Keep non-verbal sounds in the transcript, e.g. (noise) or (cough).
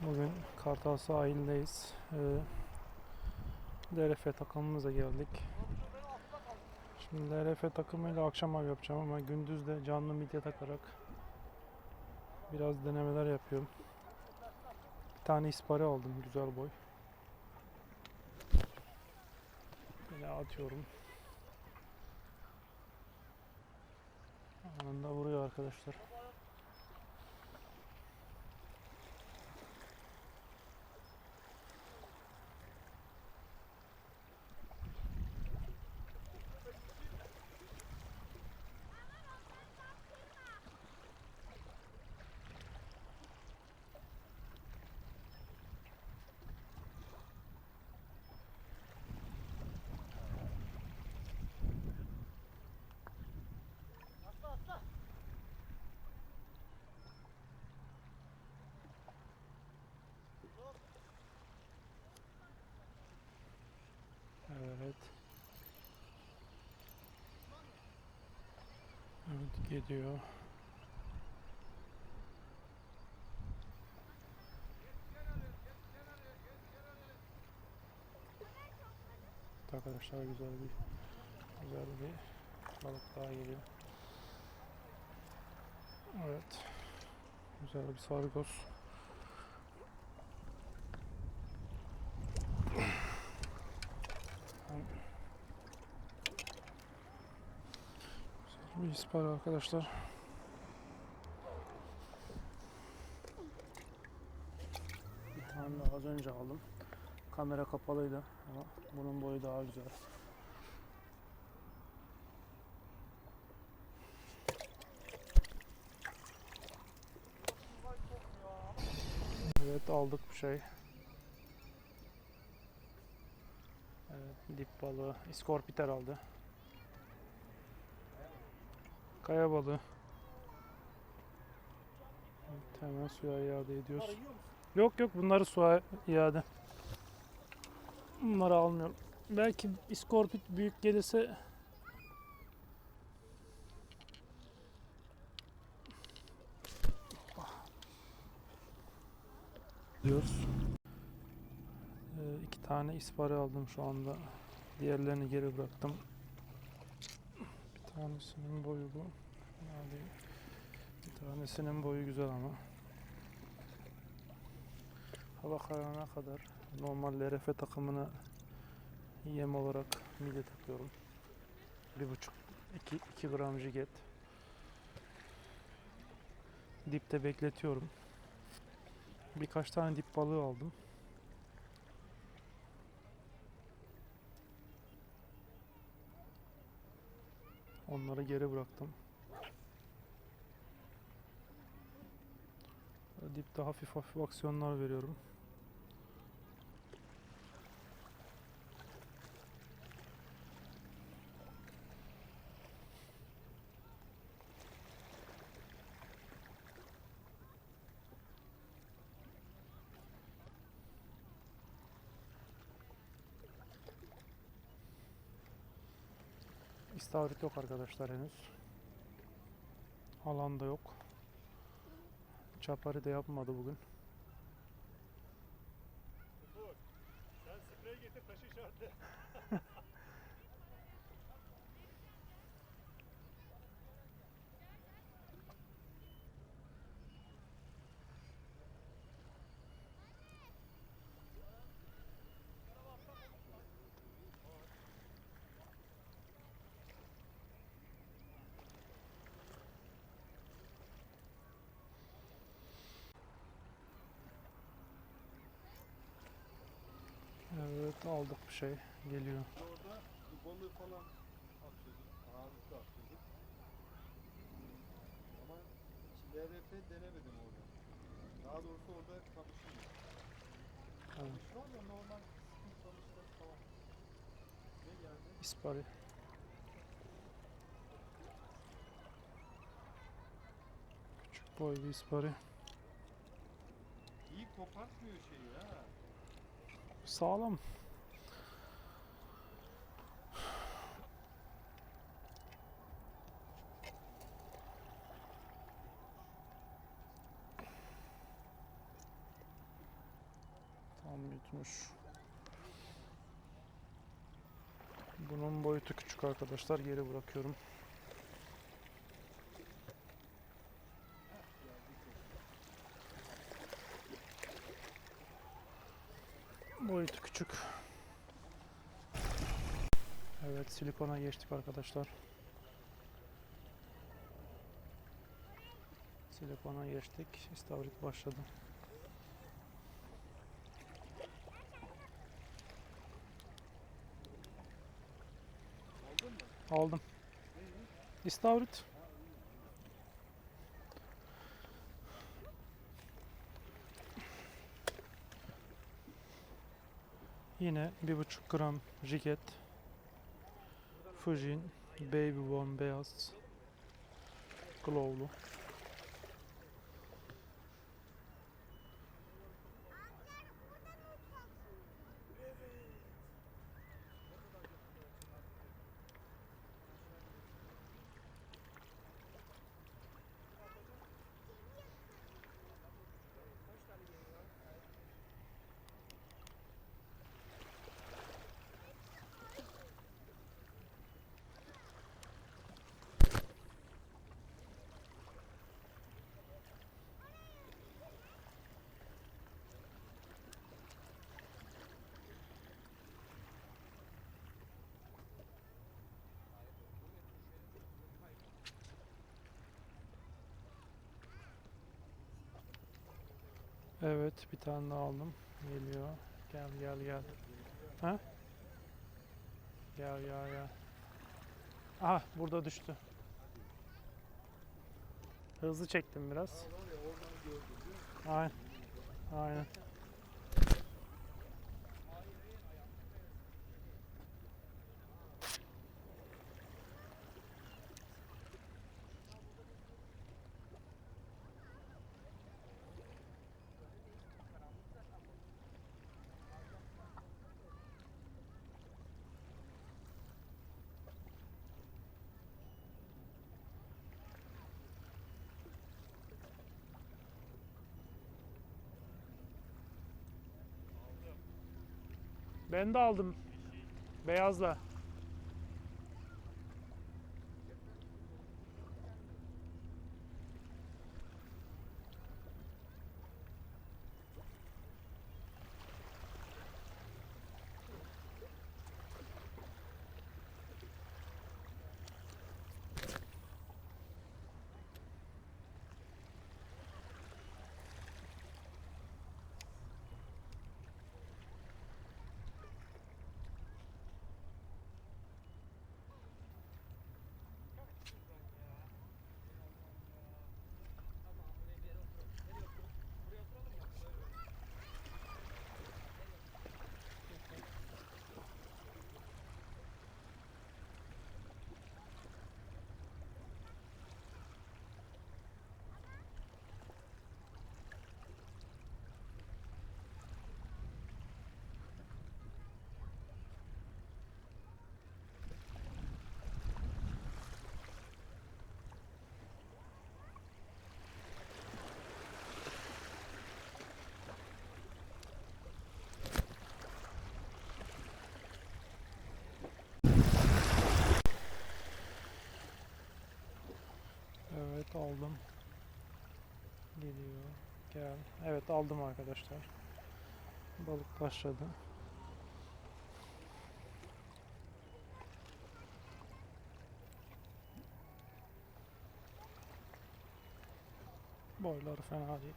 Bugün Kartal sahilindeyiz. Ee, DRF takımımıza geldik. Şimdi DRF takımıyla akşam av yapacağım ama gündüz de canlı midye takarak biraz denemeler yapıyorum. Bir tane ispari aldım güzel boy. Yine atıyorum. Anında vuruyor arkadaşlar. Evet. Evet gidiyor. Arkadaşlar güzel bir güzel bir balık daha geliyor. Evet. Güzel bir sargoz. Bir ispar arkadaşlar. Bir tane daha az önce aldım. Kamera kapalıydı ama bunun boyu daha güzel. Evet aldık bir şey. Evet, dip balığı, iskorpiter aldı. Kaya balığı. Evet, hemen suya iade ediyoruz. Yok yok bunları suya iade. Bunları almıyorum. Belki iskorpit büyük gelirse diyoruz. Ee, iki tane ispari aldım şu anda. Diğerlerini geri bıraktım. Tanesinin boyu bu. Yani bir tanesinin boyu güzel ama. Hava kararına kadar normal LRF takımına yem olarak midye takıyorum. Bir buçuk, iki, iki gram jiget. Dipte bekletiyorum. Birkaç tane dip balığı aldım. Onları geri bıraktım. Dipte hafif hafif aksiyonlar veriyorum. İstavrit yok arkadaşlar henüz. Alanda yok. Çapari de yapmadı bugün. Sen sprey getir taşı işaretle. (laughs) Evet aldık bir şey. Geliyor. Orada balığı falan atıyorduk. Ağırlıklı atıyorduk. Ama LRF denemedim orada. Daha doğrusu orada kamışım yok. Kamış var da normal sıkıntı kamışları falan. Ne geldi? İspari. Küçük boy bir ispari. İyi kopartmıyor şeyi ha. Sağlam. Tam yutmuş. Bunun boyutu küçük arkadaşlar. Geri bırakıyorum. Boyutu küçük. Evet silikona geçtik arkadaşlar. Silikona geçtik. İstavrit başladı. Aldım. İstavrit. Yine bir buçuk gram jiget. Fujin Baby One beyaz. Glow'lu. Evet bir tane daha aldım. Geliyor. Gel gel gel. Ha? Gel gel gel. Aha burada düştü. Hızlı çektim biraz. Aynen. Aynen. Ben de aldım. Beyazla. Evet aldım. Gel. Evet aldım arkadaşlar. Balık başladı. Boyları fena değil.